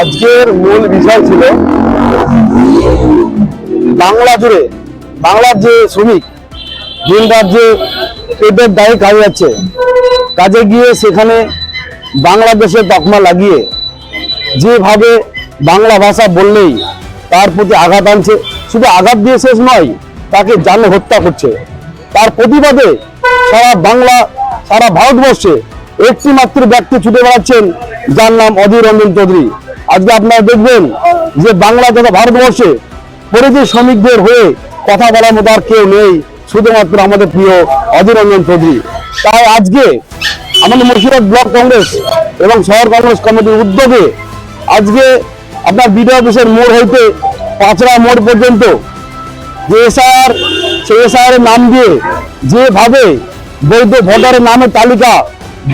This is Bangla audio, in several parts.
আজকের মূল বিষয় ছিল বাংলা জুড়ে, বাংলার যে শ্রমিক দিন রাত যে পেটের দায়ে কাজে যাচ্ছে, কাজে গিয়ে সেখানে বাংলাদেশের তকমা লাগিয়ে যেভাবে বাংলা ভাষা বললেই তার প্রতি আঘাত আনছে, শুধু আঘাত দিয়ে শেষ নয়, তাকে জানে হত্যা করছে। তার প্রতিবাদে সারা বাংলা, সারা ভারতবর্ষে একটি মাত্র ব্যক্তি ছুটে বেড়াচ্ছেন, যার নাম অধীর রঞ্জন চৌধুরী। আজকে আপনারা দেখবেন যে বাংলা তথা ভারতবর্ষে পরিযায়ী শ্রমিকদের হয়ে কথা বলার মতো আর কেউ নেই, শুধুমাত্র আমাদের প্রিয় অধীর রঞ্জন চৌধুরী। তাই আজকে আমাদের মুর্শিদাবাদ ব্লক কংগ্রেস এবং শহর কংগ্রেস কমিটির উদ্যোগে আজকে আপনার বিডিও অফিসের মোড় হইতে পাঁচড়া মোড় পর্যন্ত যে এসআর সেই এসআর নাম দিয়ে যেভাবে বৈধ ভোটারের নামের তালিকা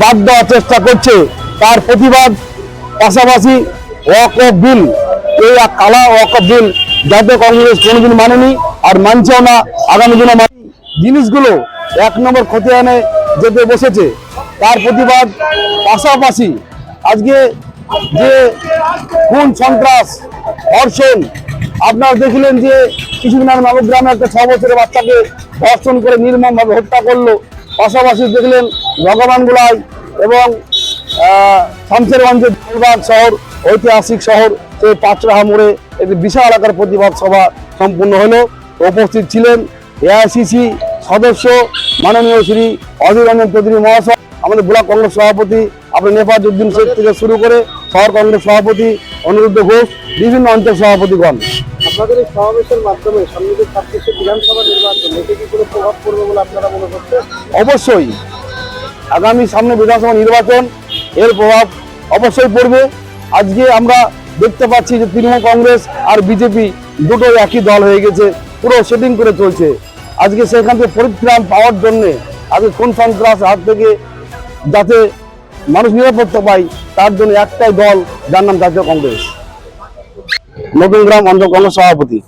বাদ দেওয়ার চেষ্টা করছে। তার প্রতিবাদ পাশাপাশি ওয়াক অফ বিল এই কালা ওয়াক অফ বিল জাতীয় কংগ্রেস কোনোদিন মানেনি আর মানছেও না আগামী দিনে মানে জিনিসগুলো এক নম্বর খতিয়ানে যেতে বসেছে। তার প্রতিবাদ পাশাপাশি আজকে যে খুন সন্ত্রাস, ধর্ষণ, আপনারা দেখলেন যে কিছুদিন আগে নবগ্রামে একটা ছ বছরের বাচ্চাকে ধর্ষণ করে নির্মমভাবে হত্যা করল। পাশাপাশি দেখলেন ভগবান গোলাই এবং আহ, শামশেরগঞ্জের শহর ঐতিহাসিক শহর সেই পাঁচরাহা মোড়ে একটি বিশাল আকার প্রতিবাদ সভা সম্পূর্ণ হলো। উপস্থিত ছিলেন এআইসিসি সদস্য মাননীয় শ্রী অধীর রঞ্জন চৌধুরী মহাশয় আমাদের ব্লক কংগ্রেস সভাপতি আপনার নেপাজ উদ্দিন শেখ থেকে শুরু করে শহর কংগ্রেস সভাপতি অনিরুদ্ধ ঘোষ বিভিন্ন অঞ্চল সভাপতিগণ। আপনাদের এই সমাবেশের মাধ্যমে সামনে যে ছাব্বিশে বিধানসভা নির্বাচন এতে কি কোনো প্রভাব পড়বে বলে আপনারা মনে করছেন? অবশ্যই। আগামী সামনে বিধানসভা নির্বাচন এর প্রভাব অবশ্যই পড়বে। আজকে আমরা দেখতে পাচ্ছি যে তৃণমূল কংগ্রেস আর বিজেপি দুটো একই দল হয়ে গেছে পুরো সেটিং করে চলছে। আজকে সেখান থেকে পরিত্রাণ পাওয়ার জন্যে আজকে কোন সন্ত্রাস হাত থেকে যাতে মানুষ নিরাপত্তা পায়, তার জন্য একটাই দল, যার নাম জাতীয় কংগ্রেস। নতুন গ্রাম অঞ্চল কংগ্রেস সভাপতি।